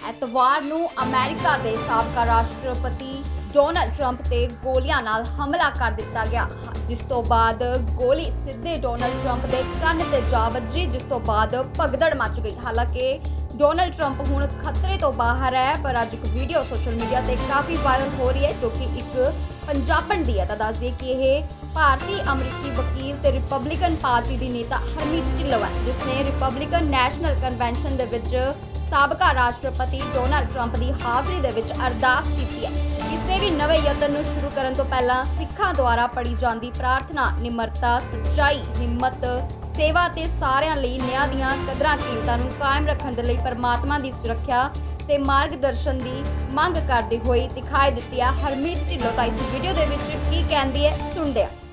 ਐਤਵਾਰ ਨੂੰ ਅਮਰੀਕਾ ਦੇ ਸਾਬਕਾ ਰਾਸ਼ਟਰਪਤੀ ਡੋਨਲਡ ਟਰੰਪ ਤੇ ਗੋਲੀਆਂ ਨਾਲ ਹਮਲਾ ਕਰ ਦਿੱਤਾ ਗਿਆ, ਜਿਸ ਤੋਂ ਬਾਅਦ ਗੋਲੀ ਸਿੱਧੇ ਡੋਨਲਡ ਟਰੰਪ ਦੇ ਕੰਨ ਤੇ ਜਾ ਵੱਜੀ, ਜਿਸ ਤੋਂ ਬਾਅਦ ਭਗਦੜ ਮਚ ਗਈ। ਹਾਲਾਂਕਿ ਡੋਨਲਡ ਟਰੰਪ ਹੁਣ ਖਤਰੇ ਤੋਂ ਬਾਹਰ ਹੈ, ਪਰ ਅੱਜ ਇੱਕ ਵੀਡੀਓ ਸੋਸ਼ਲ ਮੀਡੀਆ ਤੇ ਕਾਫੀ ਵਾਇਰਲ ਹੋ ਰਹੀ ਹੈ, ਜੋ ਕਿ ਇੱਕ ਪੰਜਾਬਣ ਦੀ ਹੈ। ਤਾਂ ਦੱਸ ਦਈਏ ਕਿ ਇਹ ਭਾਰਤੀ ਅਮਰੀਕੀ ਵਕੀਲ ਤੇ ਰਿਪਬਲਿਕਨ ਪਾਰਟੀ ਦੀ ਨੇਤਾ ਹਰਮੀਤ ਢਿੱਲੋਂ ਹੈ, ਜਿਸ ਨੇ ਰਿਪਬਲਿਕਨ ਨੈਸ਼ਨਲ ਕਨਵੈਨਸ਼ਨ ਦੇ ਵਿੱਚ ਸਾਬਕਾ ਰਾਸ਼ਟਰਪਤੀ ਡੋਨਾਲਡ ਟਰੰਪ ਦੀ ਹਾਜ਼ਰੀ ਦੇ ਵਿੱਚ ਅਰਦਾਸ ਕੀਤੀ ਹੈ। ਕਿਸੇ ਵੀ ਨਵੇਂ ਯਤਨ ਨੂੰ ਸ਼ੁਰੂ ਕਰਨ ਤੋਂ ਪਹਿਲਾਂ ਸਿੱਖਾਂ ਦੁਆਰਾ ਪੜੀ ਜਾਂਦੀ ਪ੍ਰਾਰਥਨਾ, ਨਿਮਰਤਾ, ਸੱਚਾਈ, ਹਿੰਮਤ, ਸੇਵਾ ਤੇ ਸਾਰਿਆਂ ਲਈ ਨਿਆਂ ਦੀਆਂ ਕਦਰਾਂ ਕੀਮਤਾਂ ਨੂੰ ਕਾਇਮ ਰੱਖਣ ਦੇ ਲਈ ਪਰਮਾਤਮਾ ਦੀ ਸੁਰੱਖਿਆ ਤੇ ਮਾਰਗਦਰਸ਼ਨ ਦੀ ਮੰਗ ਕਰਦੇ ਹੋਏ ਦਿਖਾਈ ਦਿੱਤੀ ਹੈ। ਹਰਮੀਤ ਢਿੱਲੋਂ ਤਾਂ ਇਸ ਵੀਡੀਓ ਦੇ ਵਿੱਚ ਕੀ ਕਹਿੰਦੀ ਹੈ, ਸੁਣਦੇ ਹਾਂ।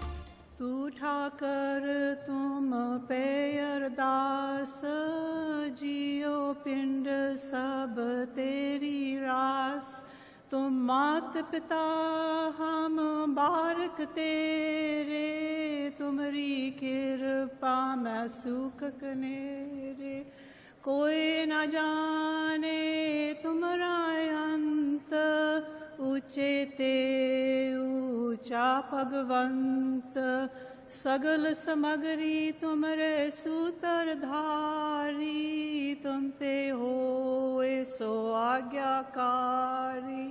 ठाकर तुम पे अरदास, जियो पिंड सब तेरी रास। तुम मात पिता हम बारक तेरे तुमरी कृपा मैं सुख कनेरे। कोई न जाने तुमरा अंत ऊँचे ते ऊँचा भगवंत। सगल समगरी तुमरे सूतर धारी तुम ते होए सो आज्ञाकारी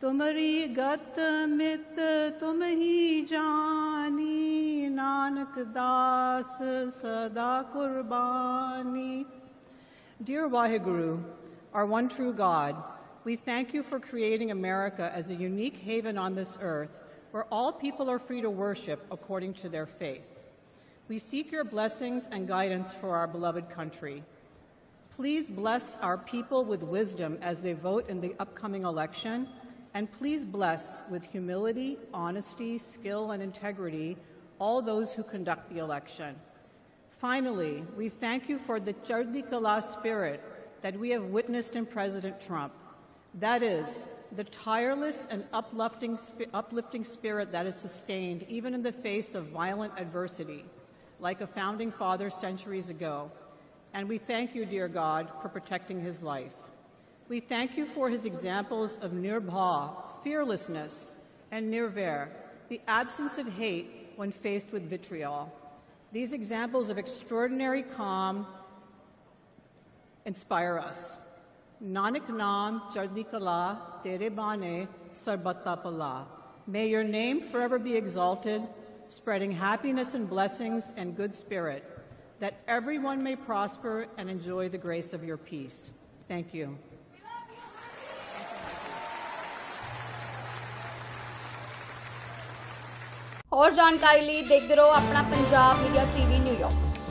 तुमरी गत मित तुम ही जानी नानक दास सदा कुर्बानी Dear Waheguru, our one true God, we thank you for creating America as a unique haven on this earth where all people are free to worship according to their faith. We seek your blessings and guidance for our beloved country. Please bless our people with wisdom as they vote in the upcoming election, and please bless with humility, honesty, skill, and integrity all those who conduct the election. Finally, we thank you for the Chardi Kala spirit that we have witnessed in President Trump. That is, the tireless and uplifting, uplifting spirit that is sustained even in the face of violent adversity, like a founding father centuries ago. And we thank you, dear God, for protecting his life. We thank you for his examples of nirbha, fearlessness, and nirvair, the absence of hate when faced with vitriol. These examples of extraordinary calm inspire us. Nanak Nam Chardi Kala Tere Bane Sarbata Pala. May your name forever be exalted, spreading happiness and blessings and good spirit, that everyone may prosper and enjoy the grace of your peace. Thank you. ਹੋਰ ਜਾਣਕਾਰੀ ਲਈ ਦੇਖਦੇ ਰਹੋ ਆਪਣਾ Punjab media TV New York